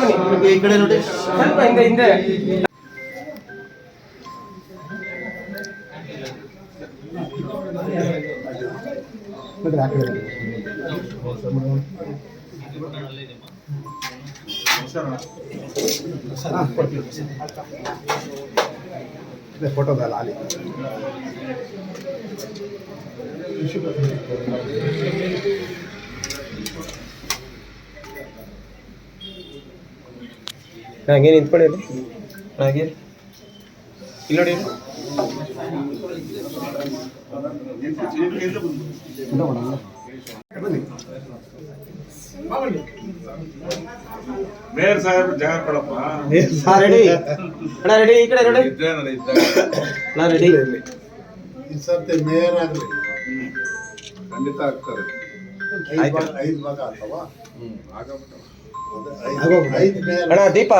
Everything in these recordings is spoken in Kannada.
ಬನ್ನಿ ಈ ಕಡೆ ನೋಡಿ ಸ್ವಲ್ಪ ಹಿಂದೆ ಹಿಂದೆ ಫೋಟೋದಲ್ಲ ಅಲ್ಲಿ ಹಾಗೆ ನಿಂತ್ಕೊಳ್ಳಿ ಅಲ್ಲಿ. ಹಾಗೆ. ಇಲ್ಲ ನೋಡಿ ಮೇಯರ್ ಸಾಹೇಬ್ ಜಾಗ ಕೊಡಪ್ಪ. ಹಾ ರೆಡಿ. ಅಣ್ಣ ರೆಡಿ ಈ ಕಡೆ ನೋಡಿ. ಇದ್ರೆ ನಡೀತಾ ಅಣ್ಣ ರೆಡಿ. ಈ ಸರ್ತಿ ಮೇಯರ್ ಆಗ್ಲಿ. ಖಂಡಿತ ಆಗ್ತಾರೆ. ಐದು. ಭಾಗ- ಐದು ಭಾಗ ಅಥವಾ ಹ್ಮ್. ಆಗಬಿಟ್ಟು ಐದು ಮೇಯರ್. ಅಣ್ಣ ದೀಪ.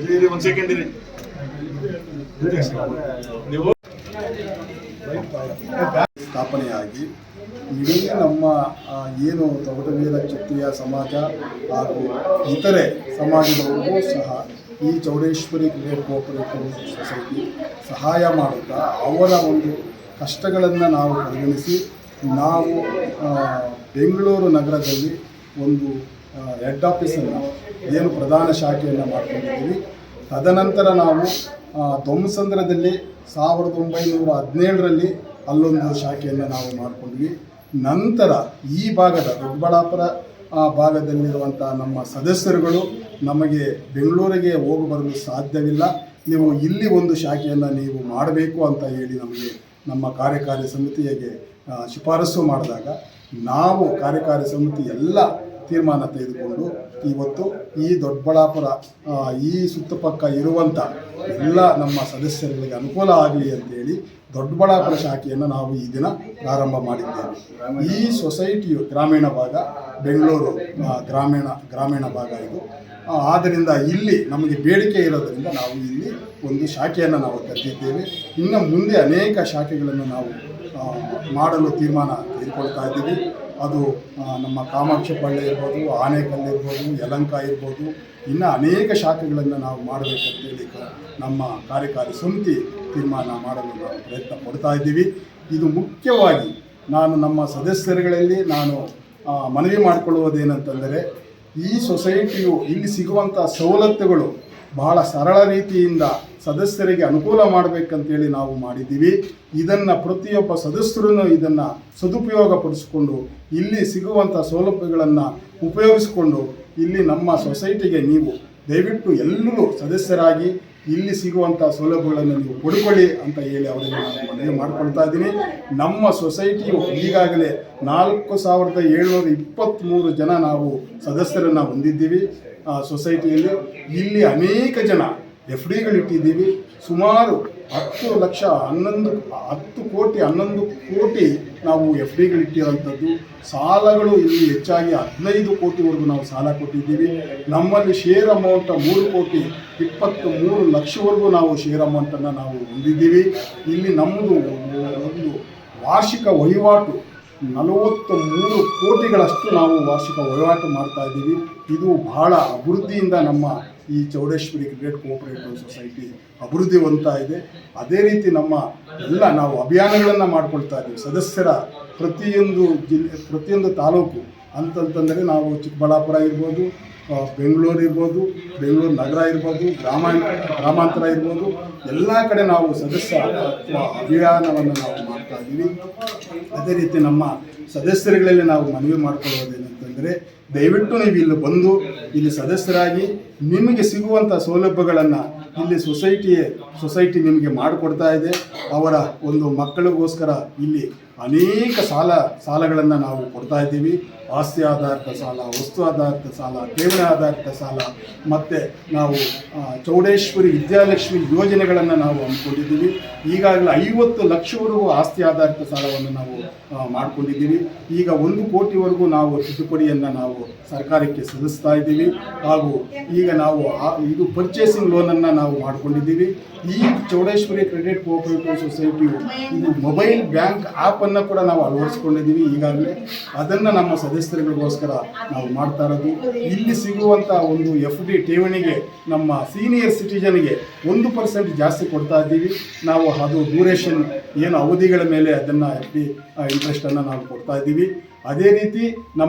ಇರಿ, ಇರಿ, ಒಂದ್ ಸೆಕೆಂಡ್ ಇರಿ. ನೀವು ಸ್ಥಾಪನೆಯಾಗಿ ಇಡೀ ನಮ್ಮ ಏನು ತೊಗಟವೀರ ಕ್ಷತ್ರಿಯ ಸಮಾಜ ಹಾಗೂ ಇತರೆ ಸಮಾಜದವರಿಗೂ ಸಹ ಈ ಚೌಡೇಶ್ವರಿ ಕ್ರಿಯೇಟ್ ಕೋಪರೇಟಿವ್ ಸೊಸೈಟಿ ಸಹಾಯ ಮಾಡುತ್ತಾ ಅವರ ಒಂದು ಕಷ್ಟಗಳನ್ನು ನಾವು ಪರಿಗಣಿಸಿ ನಾವು ಬೆಂಗಳೂರು ನಗರದಲ್ಲಿ ಒಂದು ಹೆಡ್ ಆಫೀಸನ್ನು ಏನು ಪ್ರಧಾನ ಶಾಖೆಯನ್ನು ಮಾಡ್ಕೊಂಡಿದ್ದೀವಿ. ತದನಂತರ ನಾವು ಆ, ದೊಮ್ಮಸಂದ್ರದಲ್ಲಿ ಸಾವಿರದ ಒಂಬೈನೂರ ಹದಿನೇಳರಲ್ಲಿ ಅಲ್ಲೊಂದು ಶಾಖೆಯನ್ನು ನಾವು ಮಾಡಿಕೊಂಡ್ವಿ. ನಂತರ ಈ ಭಾಗದ ದೊಡ್ಡಬಳ್ಳಾಪುರ ಭಾಗದಲ್ಲಿರುವಂಥ ನಮ್ಮ ಸದಸ್ಯರುಗಳು ನಮಗೆ ಬೆಂಗಳೂರಿಗೆ ಹೋಗಿ ಬರಲು ಸಾಧ್ಯವಿಲ್ಲ. ನೀವು ಇಲ್ಲಿ ಒಂದು ಶಾಖೆಯನ್ನು ನೀವು ಮಾಡಬೇಕು ಅಂತ ಹೇಳಿ ನಮಗೆ ನಮ್ಮ ಕಾರ್ಯಕಾರಿ ಸಮಿತಿಗೆ ಶಿಫಾರಸು ಮಾಡಿದಾಗ ನಾವು ಕಾರ್ಯಕಾರಿ ಸಮಿತಿ ಎಲ್ಲ ತೀರ್ಮಾನ ತೆಗೆದುಕೊಂಡು ಇವತ್ತು ಈ ದೊಡ್ಡಬಳ್ಳಾಪುರ ಈ ಸುತ್ತಪಕ್ಕ ಇರುವಂಥ ಎಲ್ಲ ನಮ್ಮ ಸದಸ್ಯರುಗಳಿಗೆ ಅನುಕೂಲ ಆಗಲಿ ಅಂತೇಳಿ ದೊಡ್ಡಬಳ್ಳಾಪುರ ಶಾಖೆಯನ್ನು ನಾವು ಈ ದಿನ ಪ್ರಾರಂಭ ಮಾಡಿದ್ದೇವೆ. ಈ ಸೊಸೈಟಿಯು ಗ್ರಾಮೀಣ ಭಾಗ, ಬೆಂಗಳೂರು ಗ್ರಾಮೀಣ ಗ್ರಾಮೀಣ ಭಾಗ ಇದು. ಆದ್ದರಿಂದ ಇಲ್ಲಿ ನಮಗೆ ಬೇಡಿಕೆ ಇರೋದರಿಂದ ನಾವು ಇಲ್ಲಿ ಒಂದು ಶಾಖೆಯನ್ನು ನಾವು ತೆರೆದಿದ್ದೇವೆ ಇನ್ನು ಮುಂದೆ ಅನೇಕ ಶಾಖೆಗಳನ್ನು ನಾವು ಮಾಡಲು ತೀರ್ಮಾನ ತೆಗೆದುಕೊಳ್ತಾ ಇದ್ದೀವಿ. ಅದು ನಮ್ಮ ಕಾಮಾಕ್ಷಿ ಬಳ್ಳಿ ಇರ್ಬೋದು, ಆನೆಕಲ್ಲು ಇರ್ಬೋದು, ಯಲಂಕ ಇರ್ಬೋದು, ಇನ್ನು ಅನೇಕ ಶಾಖೆಗಳನ್ನು ನಾವು ಮಾಡಬೇಕಂತೇಳಿ ನಮ್ಮ ಕಾರ್ಯಕಾರಿ ಸಮಿತಿ ತೀರ್ಮಾನ ಮಾಡಲು ನಾವು ಪ್ರಯತ್ನ ಪಡ್ತಾ ಇದ್ದೀವಿ. ಇದು ಮುಖ್ಯವಾಗಿ ನಾನು ನಮ್ಮ ಸದಸ್ಯರುಗಳಲ್ಲಿ ನಾನು ಮನವಿ ಮಾಡಿಕೊಳ್ಳುವುದೇನಂತಂದರೆ ಈ ಸೊಸೈಟಿಯು ಇಲ್ಲಿ ಸಿಗುವಂಥ ಸವಲತ್ತುಗಳು ಬಹಳ ಸರಳ ರೀತಿಯಿಂದ ಸದಸ್ಯರಿಗೆ ಅನುಕೂಲ ಮಾಡಬೇಕಂತೇಳಿ ನಾವು ಮಾಡಿದ್ದೀವಿ. ಇದನ್ನು ಪ್ರತಿಯೊಬ್ಬ ಸದಸ್ಯರೂ ಇದನ್ನು ಸದುಪಯೋಗಪಡಿಸಿಕೊಂಡು, ಇಲ್ಲಿ ಸಿಗುವಂಥ ಸೌಲಭ್ಯಗಳನ್ನು ಉಪಯೋಗಿಸಿಕೊಂಡು, ಇಲ್ಲಿ ನಮ್ಮ ಸೊಸೈಟಿಗೆ ನೀವು ದಯವಿಟ್ಟು ಎಲ್ಲರೂ ಸದಸ್ಯರಾಗಿ ಇಲ್ಲಿ ಸಿಗುವಂಥ ಸೌಲಭ್ಯಗಳನ್ನು ನೀವು ಪಡ್ಕೊಳ್ಳಿ ಅಂತ ಹೇಳಿ ಅವರಿಗೆ ನಾನು ಮನವಿ ಮಾಡ್ಕೊಳ್ತಾ ಇದ್ದೀನಿ. ನಮ್ಮ ಸೊಸೈಟಿಯು ಈಗಾಗಲೇ ನಾಲ್ಕು ಸಾವಿರದ ಏಳ್ನೂರ ಇಪ್ಪತ್ತ್ಮೂರು ಜನ ನಾವು ಸದಸ್ಯರನ್ನು ಹೊಂದಿದ್ದೀವಿ. ಆ ಸೊಸೈಟಿಯಲ್ಲಿ ಇಲ್ಲಿ ಅನೇಕ ಜನ ಎಫ್ ಡಿಗಳಿಟ್ಟಿದ್ದೀವಿ ಸುಮಾರು ಹತ್ತು ಲಕ್ಷ ಹನ್ನೊಂದು, ಹತ್ತು ಕೋಟಿ, ಹನ್ನೊಂದು ಕೋಟಿ ನಾವು ಎಫ್ ಡಿಗಳಿಟ್ಟಿರೋಂಥದ್ದು ಸಾಲಗಳು ಇಲ್ಲಿ ಹೆಚ್ಚಾಗಿ ಹದಿನೈದು ಕೋಟಿವರೆಗೂ ನಾವು ಸಾಲ ಕೊಟ್ಟಿದ್ದೀವಿ. ನಮ್ಮಲ್ಲಿ ಶೇರ್ ಅಮೌಂಟ್ ಮೂರು ಕೋಟಿ ಇಪ್ಪತ್ತು ಮೂರು ಲಕ್ಷವರೆಗೂ ನಾವು ಶೇರ್ ಅಮೌಂಟನ್ನು ನಾವು ಹೊಂದಿದ್ದೀವಿ. ಇಲ್ಲಿ ನಮ್ಮದು ಒಂದು ವಾರ್ಷಿಕ ವಹಿವಾಟು ನಲವತ್ತು ಮೂರು ಕೋಟಿಗಳಷ್ಟು ನಾವು ವಾರ್ಷಿಕ ವಹಿವಾಟು ಮಾಡ್ತಾ ಇದ್ದೀವಿ. ಇದು ಬಹಳ ಅಭಿವೃದ್ಧಿಯಿಂದ ನಮ್ಮ ಈ ಚೌಡೇಶ್ವರಿ ಕ್ರಿಕೆಟ್ ಕೋಆಪರೇಟಿವ್ ಸೊಸೈಟಿ ಅಭಿವೃದ್ಧಿ ಹೊಂದ್ತಾ ಇದೆ. ಅದೇ ರೀತಿ ನಮ್ಮ ಎಲ್ಲ ನಾವು ಅಭಿಯಾನಗಳನ್ನು ಮಾಡ್ಕೊಳ್ತಾ ಇದ್ದೀವಿ. ಸದಸ್ಯರ ಪ್ರತಿಯೊಂದು ಜಿಲ್ಲೆ, ಪ್ರತಿಯೊಂದು ತಾಲೂಕು ಅಂತಂತಂದರೆ ನಾವು ಚಿಕ್ಕಬಳ್ಳಾಪುರ ಇರ್ಬೋದು ಬೆಂಗಳೂರು ಇರ್ಬೋದು, ಬೆಂಗಳೂರು ನಗರ ಇರ್ಬೋದು ಗ್ರಾಮ ಗ್ರಾಮಾಂತರ ಇರ್ಬೋದು, ಎಲ್ಲ ಕಡೆ ನಾವು ಸದಸ್ಯ ಅಭಿಯಾನವನ್ನು ನಾವು ಮಾಡ್ತಾ ಇದ್ದೀವಿ. ಅದೇ ರೀತಿ ನಮ್ಮ ಸದಸ್ಯರುಗಳಲ್ಲಿ ನಾವು ಮನವಿ ಮಾಡ್ಕೊಳ್ಳೋದೇನಂತಂದರೆ ದಯವಿಟ್ಟು ನೀವು ಇಲ್ಲಿ ಬಂದು ಇಲ್ಲಿ ಸದಸ್ಯರಾಗಿ ನಿಮಗೆ ಸಿಗುವಂಥ ಸೌಲಭ್ಯಗಳನ್ನು ಇಲ್ಲಿ ಸೊಸೈಟಿಯೇ, ಸೊಸೈಟಿ ನಿಮಗೆ ಮಾಡಿಕೊಡ್ತಾ ಇದೆ. ಅವರ ಒಂದು ಮಕ್ಕಳಿಗೋಸ್ಕರ ಇಲ್ಲಿ ಅನೇಕ ಸಾಲ, ಸಾಲಗಳನ್ನು ನಾವು ಕೊಡ್ತಾ ಇದ್ದೀವಿ. ಆಸ್ತಿ ಆಧಾರಿತ ಸಾಲ, ವಸ್ತು ಆಧಾರಿತ ಸಾಲ, ಠೇವಣಿ ಆಧಾರಿತ ಸಾಲ, ಮತ್ತು ನಾವು ಚೌಡೇಶ್ವರಿ ವಿದ್ಯಾಲಕ್ಷ್ಮಿ ಯೋಜನೆಗಳನ್ನು ನಾವು ಹಮ್ಮಿಕೊಂಡಿದ್ದೀವಿ. ಈಗಾಗಲೇ ಐವತ್ತು ಲಕ್ಷವರೆಗೂ ಆಸ್ತಿ ಆಧಾರಿತ ಸಾಲವನ್ನು ನಾವು ಮಾಡಿಕೊಂಡಿದ್ದೀವಿ. ಈಗ ಒಂದು ಕೋಟಿವರೆಗೂ ನಾವು ತಿದ್ದುಪಡಿಯನ್ನು ನಾವು ಸರ್ಕಾರಕ್ಕೆ ಸಲ್ಲಿಸ್ತಾ ಇದ್ದೀವಿ. ಹಾಗೂ ಈಗ ನಾವು ಇದು ಪರ್ಚೇಸಿಂಗ್ ಲೋನನ್ನು ನಾವು ಮಾಡಿಕೊಂಡಿದ್ದೀವಿ. ಈ ಚೌಡೇಶ್ವರಿ ಕ್ರೆಡಿಟ್ ಕೋಆಪರೇಟಿವ್ ಸೊಸೈಟಿಯು ಇದು ಮೊಬೈಲ್ ಬ್ಯಾಂಕ್ ಆ್ಯಪನ್ನು ಕೂಡ ನಾವು ಅಳವಡಿಸ್ಕೊಂಡಿದ್ದೀವಿ. ಈಗಾಗಲೇ ಅದನ್ನು ನಮ್ಮ ಸದಸ್ಯರುಗಳಿಗೋಸ್ಕರ ನಾವು ಮಾಡ್ತಾ ಇರೋದು. ಇಲ್ಲಿ ಸಿಗುವಂಥ ಒಂದು ಎಫ್ ಡಿ ಠೇವಣಿಗೆ ನಮ್ಮ ಸೀನಿಯರ್ ಸಿಟಿಜನ್ಗೆ ಒಂದು ಪರ್ಸೆಂಟ್ ಜಾಸ್ತಿ ಕೊಡ್ತಾ ಇದ್ದೀವಿ. ನಾವು ಅದು ಡ್ಯೂರೇಷನ್ ಏನು ಅವಧಿಗಳ ಮೇಲೆ ಅದನ್ನು ಎಫ್ ಡಿ ಇಂಟ್ರೆಸ್ಟನ್ನು ನಾವು ಕೊಡ್ತಾ ಇದ್ದೀವಿ. ಅದೇ ರೀತಿ ನಮ್ಮ